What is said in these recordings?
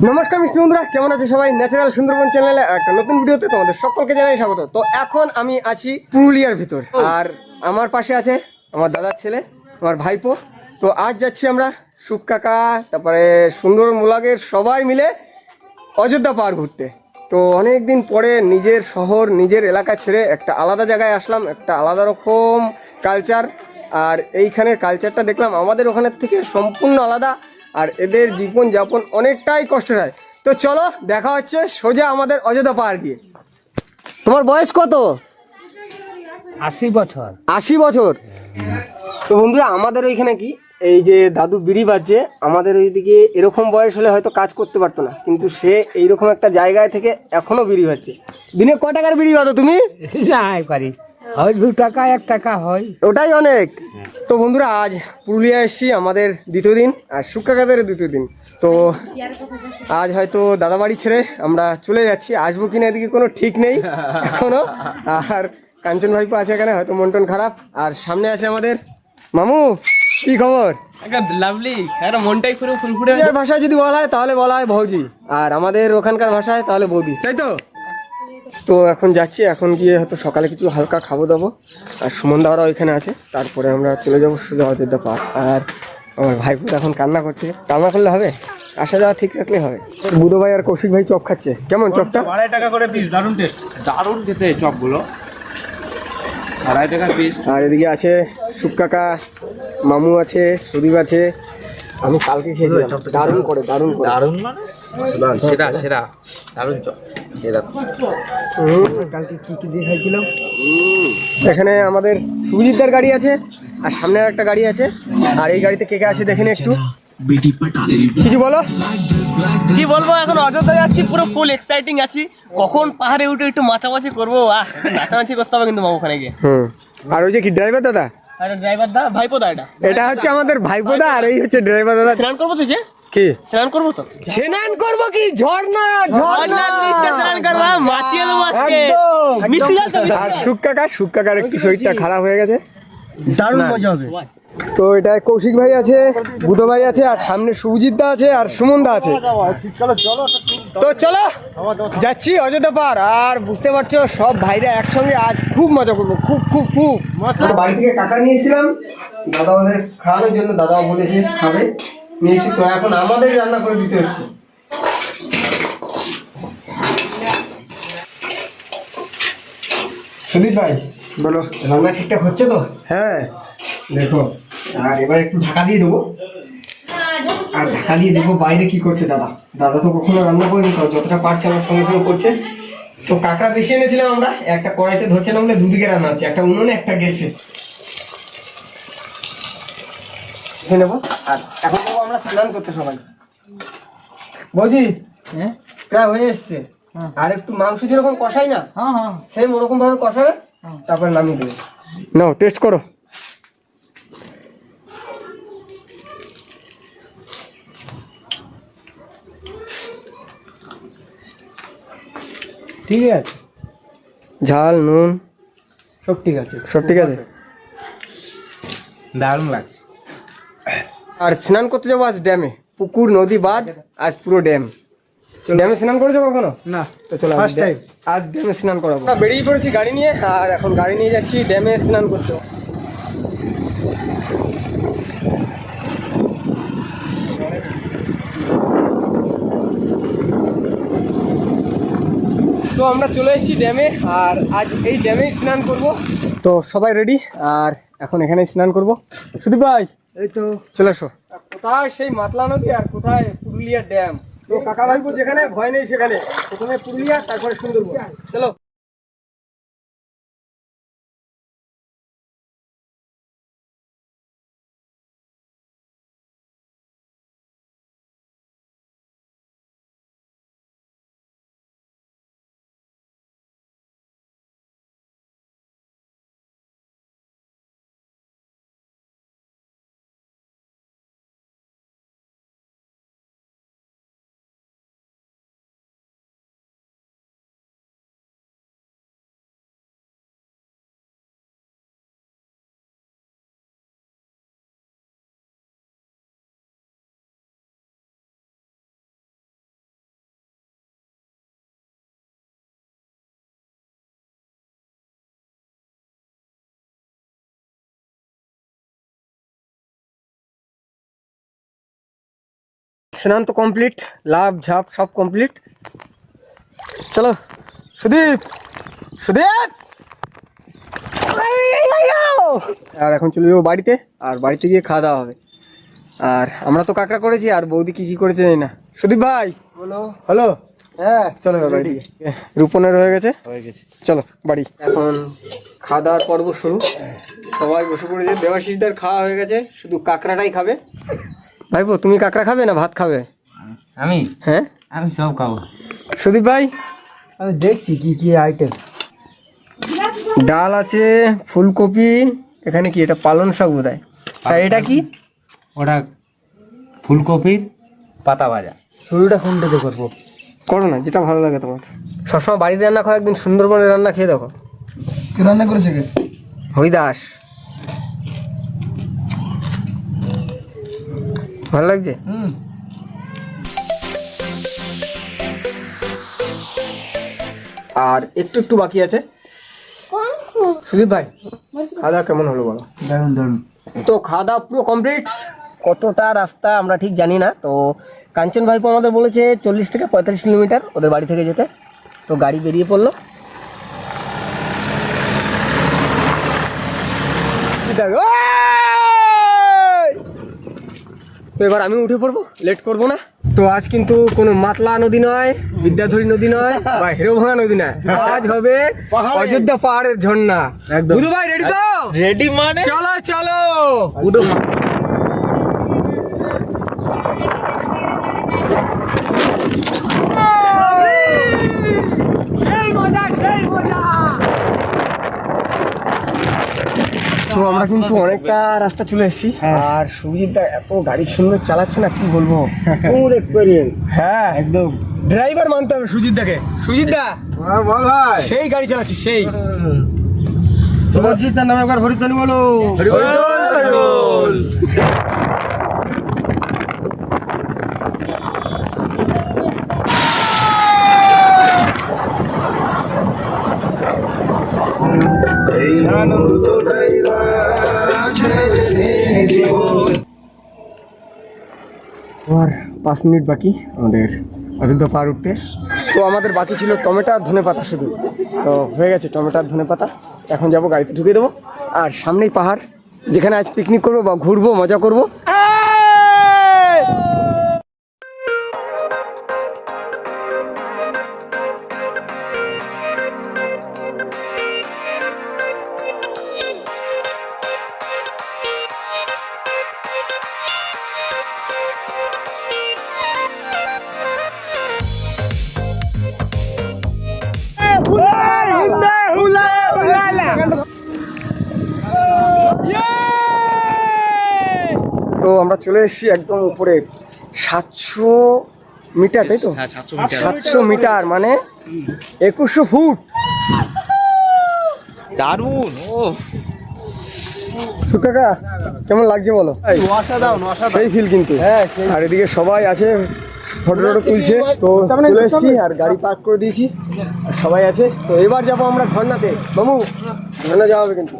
নমস্কার, মিষ্টি বন্ধুরা, কেমন আছে সবাই? ন্যাচারাল সুন্দরবন চ্যানেলে একটা নতুন ভিডিওতে তোমাদের সকলকে জানাই স্বাগত। তো এখন আমি আছি পুরুলিয়ার ভিতর। আর আমার পাশে আছে আমার দাদার ছেলে, আমার ভাইপো। তো আজ যাচ্ছি আমরা সুখ কাকা, তারপরে সুন্দর মুলাগের সবাই মিলে অযোধ্যা পাহাড় ঘুরতে। তো অনেক দিন পরে নিজের শহর, নিজের এলাকা ছেড়ে একটা আলাদা জায়গায় আসলাম, একটা আলাদা রকম কালচার আর এইখানের কালচারটা দেখলাম, আমাদের ওখানের থেকে সম্পূর্ণ আলাদা। আর এদের জীবন যাপন অনেকটাই কষ্টের হয়। তো চলো দেখা হচ্ছে সোজা আমাদের অযোধ্যা পাহাড় গিয়ে। তোমার বয়স কত? আশি বছর। আশি বছর। তো বন্ধুরা আমাদের ওইখানে কি? এই যে দাদু বিড়ি বাজছে আমাদের এইদিকে এরকম বয়স হলে হয়তো কাজ করতে পারতো না। কিন্তু সে এইরকম একটা জায়গায় থেকে এখনও বিড়ি বাজছে। দিনে ক টাকার বিড়ি বাজো তুমি? পারি হয় দু টাকা এক টাকা হয়। ওটাই অনেক। তো বন্ধুরা আজ পুরুলিয়া এসেছি আমাদের দ্বিতীয় দিন আর সুকাকাদের দ্বিতীয় দিন। তো আজ হয়তো দাদা বাড়ি ছেড়ে আমরা চলে যাচ্ছি। আসব কিনা এদিকে কোনো ঠিক নেই এখনও। আর কাঞ্চন ভাইপো আছে এখানে হয়তো মন টন খারাপ। আর সামনে আছে আমাদের মামু কি খবর? একটা লাভলি একটা মনটাই পুরো ফুরফুরে ভাষায় যদি বলা হয় তাহলে বলা হয় ভৌজি আর আমাদের ওখানকার ভাষায় তাহলে বৌদি। তাই তো? তো এখন যাচ্ছি এখন গিয়ে হয়তো সকালে কিছু হালকা খাব দাবো। আর সুমন দাওয়ারা ওইখানে আছে তারপরে আমরা চলে যাব সোজা অযোধ্যা পার্ক। আর আমার ভাইপো তো এখন কান্না করছে। কান্না করলে হবে? আসা যাওয়া ঠিক রাখলে হবে? বুধো ভাই আর কৌশিক ভাই চপ খাচ্ছে। কেমন চপটা? আড়াই টাকা করে পিস দারুণ টেস্ট দারুণ খেতে চপগুলো। আড়াই টাকা পিস আর এদিকে আছে সুখ কাকা মামু আছে সুদীপ আছে আমি কালকে খেয়েছিলাম। দারুণ করে দারুণ করে। দারুণ মানে? সেরা সেরা দারুণ চপ। কালকে কি কি দিয়ে খাইছিলাম এখানে আমাদের সুজিতদার গাড়ি আছে আর সামনে আর একটা গাড়ি আছে। আর এই গাড়িতে কে কে আছে দেখেন একটু। কিছু বলো? কি বলব এখন অযোধ্যা যাচ্ছি পুরো ফুল এক্সাইটিং আছি। কখন পাহাড়ে উঠে একটু মাচামাচি করব আহ নাচানাচি করতে হবে কিন্তু মামু ওখানে গিয়ে। হুম। আর ওই যে কি ড্রাইভার দাদা? ড্রাইভার দা ভাইপো দা এটা? এটা হচ্ছে আমাদের আর এই হচ্ছে ড্রাইভার দাদা স্নান করব তুই কি? স্নান করব তো? স্নান করব কি? ঝর্ণা ঝর্ণা। স্নান করব আহ, দেবো আজকে। মিষ্টি আর সুখ কাকা একটু শরীরটা খারাপ হয়ে গেছে? দারুণ মজা হবে। তো এটা কৌশিক ভাই আছে বুধ ভাই আছে আর সামনে সুজিত দা আছে আর সুমন দা আছে। তো চলো যাচ্ছি অযোধ্যা পার আর বুঝতে পারছ সব ভাইরা একসঙ্গে আজ খুব মজা করব খুব খুব খুব। বাড়ি থেকে কাকা নিয়েছিলাম দাদা ওদের খাওয়ানোর জন্য দাদা বলেছে খাবে। নিয়েছি তো এখন আমাদের রান্না করে দিতে হচ্ছে। সুদীপ ভাই বলো। রান্না ঠিকঠাক হচ্ছে তো? হ্যাঁ। দেখো আর এবার একটু ঢাকা দিয়ে দেবো। আর ঢাকা দিয়ে দেখব বাইরে কি করছে দাদা। দাদা তো কখনো রান্না করেনি তো যতটা পারছে আমার সঙ্গে সঙ্গে করছে। তো কাঁকড়া বেশি এনেছিলাম আমরা একটা কড়াইতে ধরছে না বলে দুদিকে রান্না হচ্ছে একটা উনুনে একটা গ্যাসে। খেয়ে নেব। আর এখন আমরা স্নান করতে সবাই। হ্যাঁ? প্রায় হয়ে এসছে। আর একটু মাংস যেরকম কষাই না হ্যাঁ হ্যাঁ। সেম ওরকম ভাবে কষাবে তারপর নামিয়ে দেবে। নাও টেস্ট করো। ঠিক আছে। ঝাল নুন? সব ঠিক আছে। সব ঠিক আছে? দারুণ লাগছে। আর স্নান করতে যাব আজ ড্যামে। পুকুর নদী বাদ আজ পুরো ড্যাম। ড্যামে স্নান করেছ কখনো? না তো চলো আজ ড্যামে। স্নান করাবো। আমরা বেরিয়ে পড়েছি গাড়ি নিয়ে। আর এখন গাড়ি নিয়ে যাচ্ছি ড্যামে স্নান করতে। তো আমরা চলে এসেছি ড্যামে আর আজ এই ড্যামেই স্নান করব। তো সবাই রেডি আর এখন এখানেই স্নান করব। সুদীপ ভাই এই তো। চলে আসো কোথায় সেই মাতলা নদী আর কোথায় পুরুলিয়া ড্যাম? তো কাকা ভাইপো যেখানে ভয় নেই সেখানে। প্রথমে পুরুলিয়া তারপরে সুন্দরবন। চলো। স্নান তো কমপ্লিট লাভ ঝাপ সব কমপ্লিট চলো সুদীপ সুদীপ! আর এখন চলে যাব বাড়িতে আর বাড়িতে গিয়ে খাওয়া দাওয়া হবে। আর আমরা তো কাঁকড়া করেছি আর বৌদি কি কি করেছে জানি না। সুদীপ ভাই! বলো। হ্যালো? হ্যাঁ। চলো বাড়ি রূপনের হয়ে গেছে? হয়ে গেছে। চলো বাড়ি। এখন খাওয়া দাওয়ার পর্ব শুরু। সবাই বসে পড়েছে। দেবাশিসদের খাওয়া হয়ে গেছে। শুধু কাঁকড়াটাই খাবে। ভাইপো তুমি কাঁকড়া খাবে না ভাত খাবে? আমি? হ্যাঁ? আমি সব খাব। সুদীপ ভাই? আমি দেখছি কি কি আইটেম ডাল আছে ফুলকপি এখানে কি এটা পালন শাক বোধ হয় আর এটা কি? ওটা ফুলকপির পাতা ভাজা। শুরুটা কোনটাতে করব? করো না যেটা ভালো লাগে তোমার। সবসময় বাড়িতে রান্না খাও একদিন সুন্দরবনের রান্না খেয়ে দেখো। রান্না করেছে কে? হরিদাস। ভালো লাগছে? আর একটু একটু বাকি আছে। সুদীপ ভাই খাওয়া দাওয়া কেমন হলো বলো? তো খাওয়া দাওয়া পুরো কমপ্লিট কতটা রাস্তা আমরা ঠিক জানি না। তো কাঞ্চন ভাইপো আমাদের বলেছে চল্লিশ থেকে পঁয়তাল্লিশ কিলোমিটার ওদের বাড়ি থেকে যেতে। তো গাড়ি বেরিয়ে পড়ল। তো এবার আমি উঠে পড়ব লেট করব না। তো আজ কিন্তু কোনো মাতলা নদী নয় বিদ্যাধরী নদী নয় বা হিরোভাঙা নদী নয়। আজ হবে অযোধ্যা পাহাড়ের ঝর্ণা। বুধু ভাই রেডি তো? রেডি মানে? চলো চলো। সেই মজা সেই মজা। তো আমরা কিন্তু অনেকটা রাস্তা চলে এসেছি। আর সুজিত দা এত গাড়ি সুন্দর চালাচ্ছে না কি বলব? ফুল এক্সপেরিয়েন্স হ্যাঁ একদম। ড্রাইভার মানতে হবে সুজিত দাকে। সুজিত দা বল ভাই। সেই গাড়ি চালাচ্ছি সেই। সুরজিৎ নামে একবার হরিতনি বলো আর পাঁচ মিনিট বাকি আমাদের অযোধ্যা পার উঠতে। তো আমাদের বাকি ছিল টমেটো আর ধনে পাতা শুধু। তো হয়ে গেছে টমেটো আর ধনে পাতা। এখন যাব গাড়িতে ঢুকে দেবো। আর সামনেই পাহাড়, যেখানে আজ পিকনিক করব বা ঘুরবো, মজা করব। তো আমরা চলে এসেছি একদম উপরে। সাতশো মিটার তাই তো? হ্যাঁ সাতশো মিটার। মানে একুশশো ফুট। দারুণ ও সুকাকা কেমন লাগছে বলো? নশা দাও নশা সেই ফিল কিন্তু। আর এদিকে সবাই আছে। ফটো টটো তুলছে তো চলে এসেছি আর গাড়ি পার্ক করে দিয়েছি। আর সবাই আছে। তো এবার যাব আমরা ঝর্ণাতে। মামু ঝর্ণা যাওয়া হবে কিন্তু।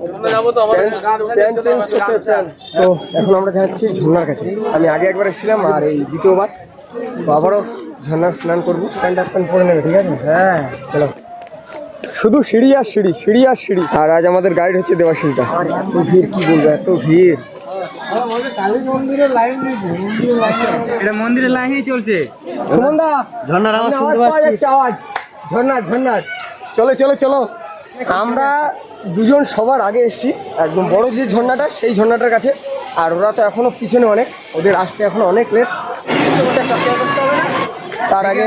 তো এখন আমরা যাচ্ছি ঝর্ণার কাছে। আমি আগে একবার এসেছিলাম আর এই দ্বিতীয়বার। তো আবারও ঝর্ণার স্নান করব। প্যান্ট হাফ প্যান্ট পরে নেবে ঠিক আছে? হ্যাঁ। চলো। শুধু সিঁড়ি আর সিঁড়ি সিঁড়ি আর সিঁড়ি। আর আজ আমাদের গাইড হচ্ছে দেবাশিসদা। আর এত ভিড় কি বলব এত ভিড়। এটা মন্দিরের লাইনেই চলছে। সুমনদা ঝর্ণার আওয়াজ পাওয়া যাচ্ছে আওয়াজ। ঝর্ণার ঝর্ণার চলো চলো চলো। আমরা দুজন সবার আগে এসেছি। একদম বড় যে ঝর্ণাটা সেই ঝর্ণাটার কাছে। আর ওরা তো এখনও পিছনে অনেক। ওদের আসতে এখনও অনেক লেট তার আগে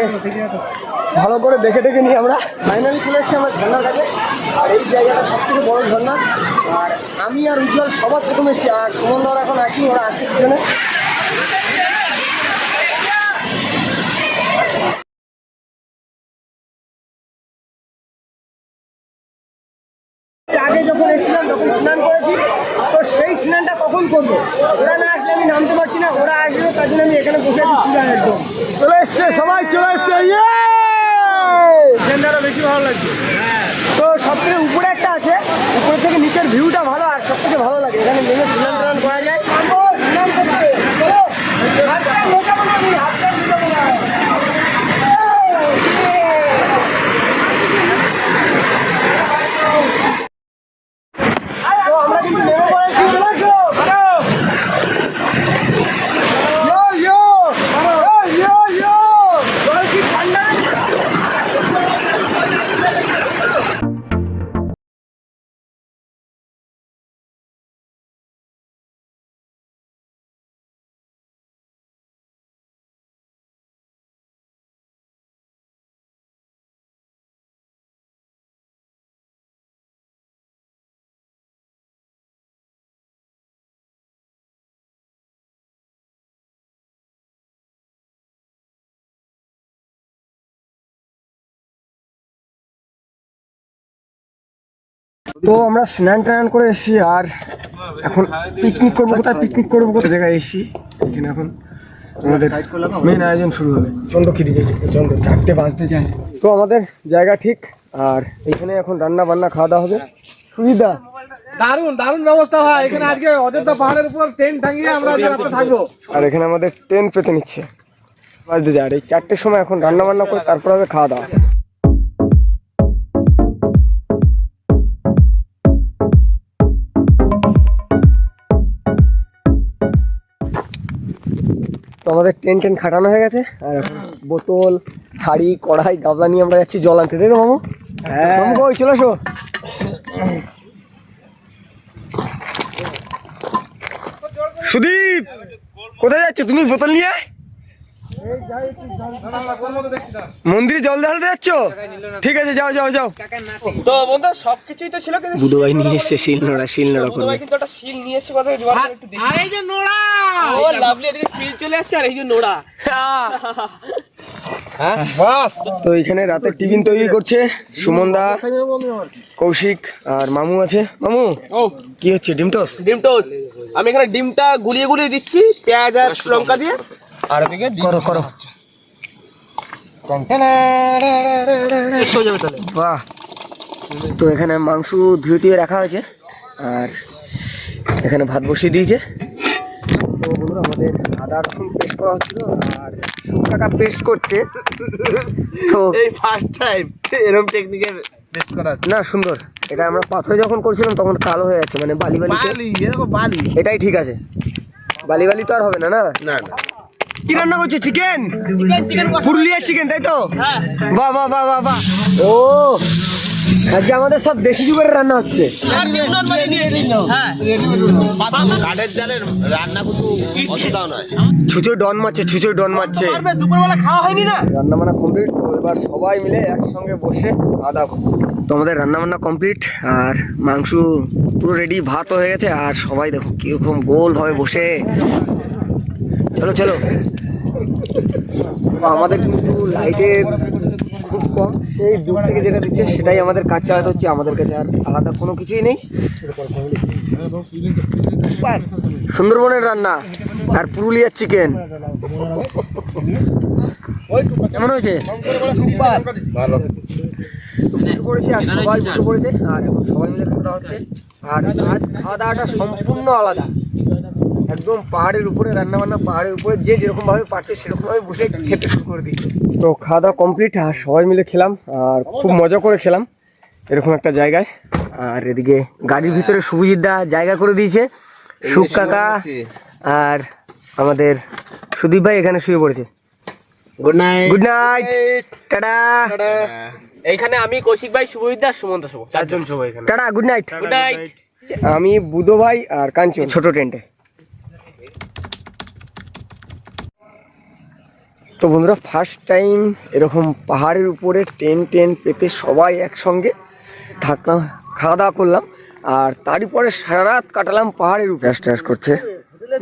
ভালো করে দেখে দেখে নিই আমরা। ফাইনালি চলে এসেছি আমার ঝর্ণার কাছে। আর এই জায়গাটা সব থেকে বড় ঝর্ণা। আর আমি আর উজ্জ্বল সবার প্রথমে এসেছি, আর সুমন এখন আসি ওরা আসছে পিছনে ভিউটা তো আমরা স্নান টান করে এসেছি আর এখন পিকনিক করব কোথায়? পিকনিক করব কোথায়? জায়গায় এসেছি। এখানে এখন আমাদের মেন আয়োজন শুরু হবে। চন্দ্র চন্দ্রক্ষিরি চন্দ্র চারটে বাজতে যায়। তো আমাদের জায়গা ঠিক আর এখানে এখন রান্না বান্না খাওয়া দাওয়া হবে। সুবিধা? দারুণ দারুণ ব্যবস্থা হয় এখানে আজকে অযোধ্যা পাহাড়ের উপর টেন্ট টাঙিয়ে আমরা রাত্রে থাকব। আর এখানে আমাদের ট্রেন পেতে নিচ্ছে। বাজতে যায়। আর এই চারটের সময় এখন রান্না বান্না করে তারপর হবে খাওয়া দাওয়া। তো আমাদের টেন টেন খাটানো হয়ে গেছে আর বোতল হাড়ি কড়াই গাবলা নিয়ে আমরা যাচ্ছি জল আনতে। তাই তো মামু মামু কই চলে আসো সুদীপ কোথায় যাচ্ছ? তুমি বোতল নিয়ে মন্দিরে জল ঢালতে যাচ্ছ? ঠিক আছে যাও যাও যাও। তো বন্ধু সবকিছুই তো ছিল কিন্তু বুধু ভাই নিয়ে এসছে শিল নোড়া শিল নোড়া ভাই কিন্তু একটা শিল নিয়ে এসছে কথা একটু দেখি। এই যে নোড়া! ও লাভলি এদিকে শিল চলে আসছে আর এই যে নোড়া। তো এখানে রাতের টিফিন তৈরি করছে সুমন দা কৌশিক আর মামু আছে। মামু ও। কি হচ্ছে ডিম টোস ডিম টোস্ট। আমি এখানে ডিমটা গুলিয়ে গুলিয়ে দিচ্ছি পেঁয়াজ আর লঙ্কা দিয়ে। আর ওদিকে করো করো। বাহ। তো এখানে মাংস ধুয়ে টুয়ে রাখা হয়েছে আর এখানে ভাত বসিয়ে দিয়েছে। তো বন্ধুরা আমাদের আদা রসুন পেস্ট করা হচ্ছিল আর শুকাটা পেস্ট করছে। তো এই ফার্স্ট টাইম এরকম করা না সুন্দর। এটা আমরা পাথরে যখন করছিলাম তখন কালো হয়ে যাচ্ছে মানে বালি বালি বালি। এটাই ঠিক আছে। বালি বালি তো আর হবে না? না না। কি রান্না করছ চিকেন চিকেন চিকেন পুরুলিয়ার চিকেন তাই তো? হ্যাঁ বাহ বাহ বাহ বাহ বাহ। ও আজকে আমাদের সব দেশি যুগের রান্না হচ্ছে। হ্যাঁ কাঠের জালের রান্না কিন্তু অতটাও নয়। ছুচো ডন মারছে ছুচো ডন মারছে। দুপুরবেলা খাওয়া হয়নি না? রান্না বান্না কমপ্লিট তো এবার সবাই মিলে একসঙ্গে বসে খাওয়া দাওয়া করব। তো আমাদের রান্না বান্না কমপ্লিট আর মাংস পুরো রেডি ভাত হয়ে গেছে আর সবাই দেখো কীরকম গোল ভাবে বসে। চলো চলো। আমাদের কিন্তু লাইটের খুব কম। সেই দূর থেকে যেটা দিচ্ছে সেটাই আমাদের কাজ চালাতে হচ্ছে আমাদের কাছে আর আলাদা কোনো কিছুই নেই। সুন্দরবনের রান্না আর পুরুলিয়ার চিকেন কেমন হয়েছে? বসে পড়েছি আর সবাই বসে পড়েছে। আর এখন সবাই মিলে খাওয়া দাওয়া হচ্ছে। আর আজ খাওয়া দাওয়াটা সম্পূর্ণ আলাদা। একদম পাহাড়ের উপরে রান্না বান্না পাহাড়ের উপরে যে যেরকম ভাবে পারছে সেরকম ভাবে বসে খেতে শুরু করে দিই তো খাওয়া দাওয়া কমপ্লিট আর সবাই মিলে খেলাম আর খুব মজা করে খেলাম এরকম একটা জায়গায়। আর এদিকে গাড়ির ভিতরে শুভজিৎ দা জায়গা করে দিয়েছে সুখ কাকা আর আমাদের সুদীপ ভাই এখানে শুয়ে পড়েছে। Good night good night tata. এইখানে আমি কৌশিক ভাই শুভবিদ্যা আর সুমন্ত শুভ চারজন শুভ এখানে। Tata good night good night আমি বুধো ভাই আর কাঞ্চন। ছোট টেন্টে। তো বন্ধুরা ফার্স্ট টাইম এরকম পাহাড়ের উপরে টেন টেন পেতে সবাই একসঙ্গে থাকলাম খাওয়া দাওয়া করলাম আর তারই পরে সারা রাত কাটালাম পাহাড়ের উপরে। ট্যাস ট্যাস করছে।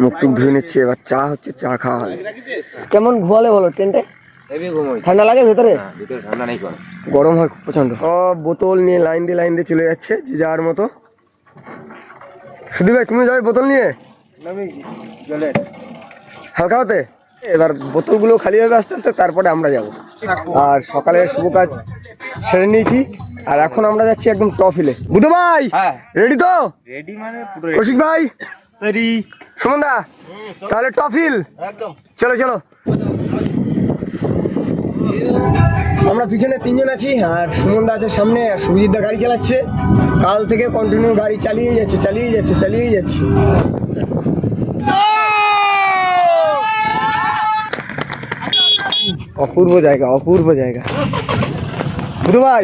মুখ টুক ধুয়ে নিচ্ছে এবার চা হচ্ছে চা খাওয়া হবে। কেমন ঘুমালে বলো টেন্টে? ঠান্ডা লাগে ভেতরে? গরম হয় খুব প্রচণ্ড সব বোতল নিয়ে লাইন দিয়ে লাইন দিয়ে চলে যাচ্ছে যে যার মতো। সুদী ভাই তুমি যাবে বোতল নিয়ে? হালকা হতে? এবার বোতলগুলো খালি হবে আস্তে আস্তে তারপরে আমরা যাব। আর সকালে শুভ কাজ সেরে নিয়েছি। আর এখন আমরা যাচ্ছি একদম টফিলে বুধ ভাই হ্যাঁ। রেডি তো? রেডি মানে কৌশিক ভাই? রেডি সুমন দা তাহলে টফিল একদম। চলো চলো। আমরা পিছনে তিনজন আছি আর সুমন দা আছে সামনে আর সুজিত দা গাড়ি চালাচ্ছে। কাল থেকে কন্টিনিউ গাড়ি চালিয়ে যাচ্ছে চালিয়ে যাচ্ছে চালিয়ে যাচ্ছে। অপূর্ব জায়গা অপূর্ব জায়গা। বুধু ভাই।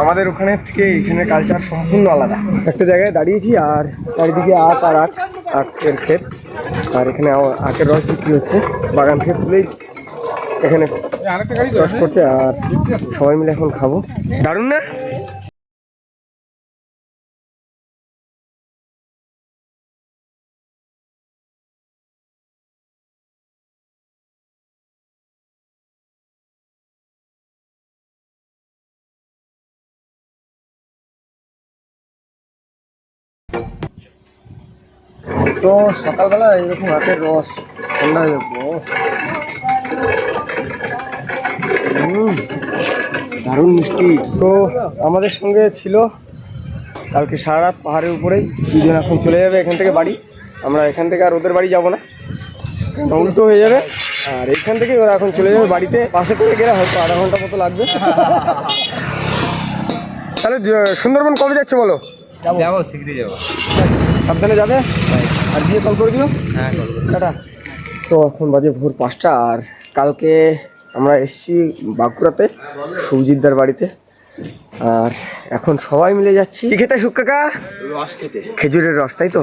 আমাদের ওখানে থেকে এখানে কালচার সম্পূর্ণ আলাদা। একটা জায়গায় দাঁড়িয়েছি আর চারিদিকে আখ আর আখ, আখের ক্ষেত। আর এখানে আখের রস বিক্রি হচ্ছে। বাগান থেকে তুলেই এখানে রস করছে আর সবাই মিলে এখন খাব। দারুণ না? তো সকালবেলা এইরকম হাতের রস ঠান্ডা হয়ে যাব দারুণ মিষ্টি। তো আমাদের সঙ্গে ছিল কালকে সারা রাত পাহাড়ের উপরেই দুজন এখন চলে যাবে এখান থেকে বাড়ি। আমরা এখান থেকে আর ওদের বাড়ি যাব না। উল্টো হয়ে যাবে। আর এখান থেকে ওরা এখন চলে যাবে বাড়িতে। পাশে করে গেলে হয়তো আধা ঘণ্টা মতো লাগবে। তাহলে সুন্দরবন কবে যাচ্ছে বলো? যাব শীঘ্রই যাব। সাবধানে যাবে? আর দিয়ে কল করে দিও? হ্যাঁ টাটা। তো এখন বাজে ভোর পাঁচটা আর কালকে আমরা এসেছি বাঁকুড়াতে সৌজিতদার বাড়িতে। আর এখন সবাই মিলে যাচ্ছি। কি খেতে সুখ কাকা? রস খেতে। খেজুরের রস তাই তো?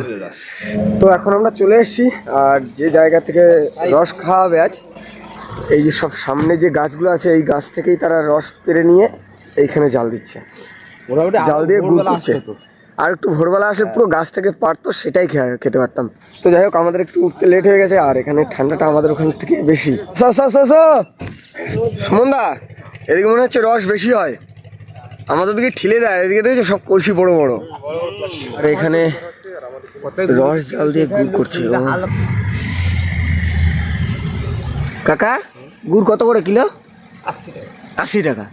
তো এখন আমরা চলে এসেছি আর যে জায়গা থেকে রস খাওয়াবে আজ এই যে সব সামনে যে গাছগুলো আছে এই গাছ থেকেই তারা রস পেরে নিয়ে এইখানে জাল দিচ্ছে। জাল দিয়ে গুড় করছে আর একটু ভোরবেলা আসলে পুরো গাছ থেকে পারতো সেটাই খেতে পারতাম। তো যাই হোক আমাদের একটু উঠতে লেট হয়ে গেছে আর এখানে ঠান্ডাটা আমাদের ওখান থেকে বেশি। সুমনদা এদিকে মনে হচ্ছে রস বেশি হয়। আমাদের দিকে ঠিলে দেয় এদিকে দেখছ? সব কলসি বড় বড়। আর এখানে রস জল দিয়ে গুড় করছে কাকা গুড় কত করে কিলো? আশি আশি টাকা?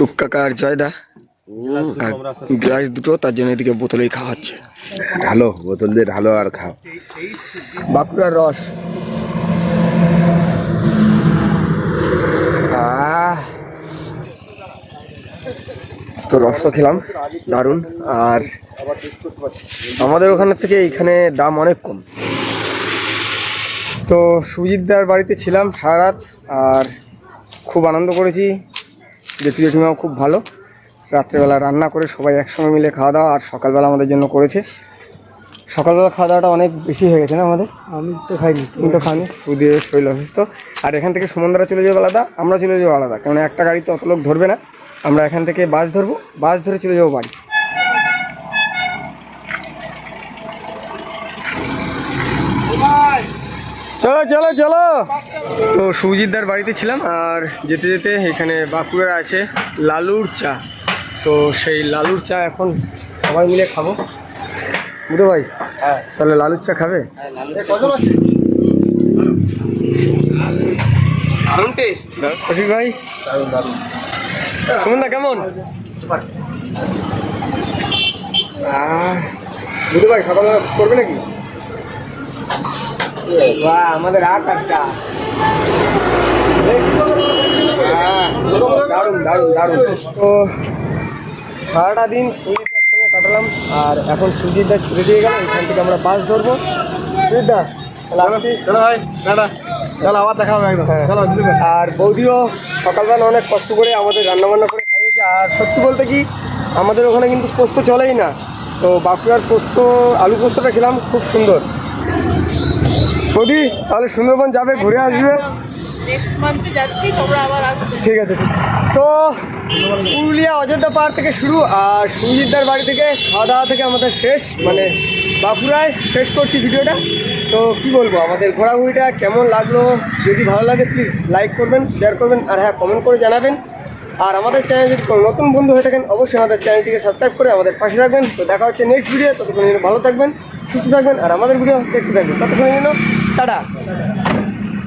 সুখ কাকা আর জয়দা আর গ্লাস দুটো তার জন্য এদিকে বোতলেই খাওয়াচ্ছে। ঢালো বোতল দিয়ে ঢালো আর খাও। বাঁকুড়ার রস। আহ। তো রস তো খেলাম দারুণ। আর আমাদের ওখানের থেকে এইখানে দাম অনেক কম। তো সুজিতদার বাড়িতে ছিলাম সারা রাত আর খুব আনন্দ করেছি। জেঠু জেঠিমাও খুব ভালো। রাত্রেবেলা রান্না করে সবাই একসঙ্গে মিলে খাওয়া দাওয়া আর সকালবেলা আমাদের জন্য করেছে। সকালবেলা খাওয়া দাওয়াটা অনেক বেশি হয়ে গেছে না আমাদের? আমি তো খাইনি। তুমি তো খাইনি। দিয়ে শরীর অসুস্থ। আর এখান থেকে সুমন্দরা চলে যাব আলাদা আমরা চলে যাব আলাদা। কারণ একটা গাড়িতে অত লোক ধরবে না। আমরা এখান থেকে বাস ধরবো বাস ধরে চলে যাব বাড়ি। চলো চলো। তো সুজিতদার বাড়িতে ছিলাম আর যেতে যেতে এখানে বাঁকুড়ার আছে লালুর চা। তো সেই লালুর চা এখন সবাই মিলে খাব। বুধো ভাই তাহলে লালুর চা খাবে? কৌশিক ভাই সুমনদা কেমন? বুধু ভাই সকাল করবে নাকি? বাহ আমাদের আকাশটা আহ, দারুণ দারুণ দারুণ। তো সারাটা দিন সুজিতদার সঙ্গে কাটালাম আর এখন সুজিতদা ছেড়ে দিয়ে গেল এখান থেকে আমরা বাস ধরবো। সুজিতদা হ্যাঁ। আর বৌদিও সকালবেলা অনেক কষ্ট করে আমাদের রান্নাবান্না করে খাইয়েছে আর সত্যি বলতে কি আমাদের ওখানে কিন্তু পোস্ত চলেই না। তো বাঁকুড়ার পোস্ত আলু পোস্তটা খেলাম খুব সুন্দর। বৌদি তাহলে সুন্দরবন যাবে ঘুরে আসবে। ঠিক আছে তো পুরুলিয়া অযোধ্যা পাহাড় থেকে শুরু আর সুজিতদার বাড়ি থেকে খাওয়া দাওয়া থেকে আমাদের শেষ মানে বাঁকুড়ায় শেষ করছি ভিডিওটা। তো কি বলব আমাদের ঘোরাঘুরিটা কেমন লাগল? যদি ভালো লাগে প্লিজ লাইক করবেন শেয়ার করবেন আর হ্যাঁ কমেন্ট করে জানাবেন। আর আমাদের চ্যানেল যদি কোনো নতুন বন্ধু হয়ে থাকেন অবশ্যই আমাদের চ্যানেলটিকে সাবস্ক্রাইব করে আমাদের পাশে থাকবেন। তো দেখা হচ্ছে নেক্সট ভিডিও ততক্ষণ ভালো থাকবেন সুস্থ থাকবেন আর আমাদের ভিডিও দেখতে থাকবেন। ততক্ষণ জন্য টাটা